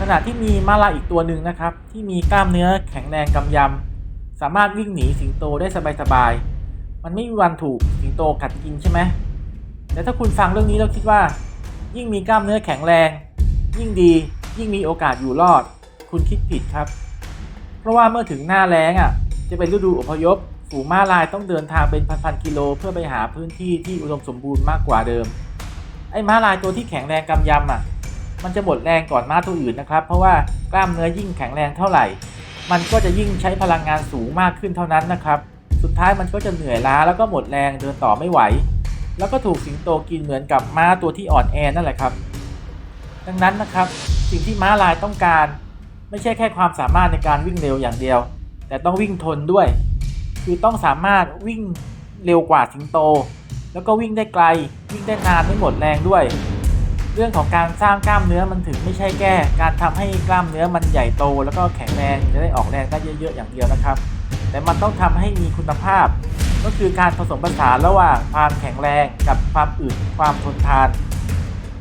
ขณะที่มีมาลาอีกตัวหนึ่งนะครับ ที่มีกล้ามเนื้อแข็งแรงกำยำ สามารถวิ่งหนีสิงโตได้สบายๆ มันไม่มีวันถูกสิงโตกัดกินใช่ไหมแต่ถ้าคุณฟังเรื่องนี้แล้วคิดว่า ยิ่งมีกล้ามเนื้อแข็งแรง ยิ่งดี ยิ่งมีโอกาสอยู่รอด คุณคิดผิดครับ เพราะว่าเมื่อถึงหน้าแล้งอะ จะเป็นฤดูอพยพฝูงม้าลายต้องเดินทางเป็นพันๆกิโล เพื่อไปหาพื้นที่ที่อุดมสมบูรณ์มากกว่าเดิม ไอ้ม้าลายตัวที่แข็งแรงกำยำอะ มันจะหมดแรงก่อนม้าตัวอื่นนะครับ เพราะว่ากล้ามเนื้อยิ่งแข็งแรงเท่าไหร่ มันก็จะยิ่งใช้พลังงานสูงมากขึ้นเท่านั้นนะครับ สุดท้ายมันก็จะเหนื่อยล้าแล้วก็หมดแรงเดินต่อไม่ไหว แล้วก็ถูกสิงโตกินเหมือนกับม้าตัวที่อ่อนแอนั่นแหละครับ ดังนั้นนะครับสิ่งที่ม้าลายต้องการ ไม่ใช่แค่ความสามารถในการวิ่งเร็วอย่างเดียว แต่ต้องวิ่งทนด้วย คือต้องสามารถวิ่งเร็วกว่าสิงโต แล้วก็วิ่งได้ไกล วิ่งได้นานไม่หมดแรงด้วย เรื่องของการสร้างกล้ามเนื้อมันถึงไม่ใช่แก้ การทำให้กล้ามเนื้อมันใหญ่โต แล้วก็แข็งแรงจะได้ออกแรงได้เยอะๆอย่างเดียวนะครับ แต่มันต้องทำให้มีคุณภาพ ก็คือการผสมผสานระหว่างความแข็งแรงกับความอึดความทนทาน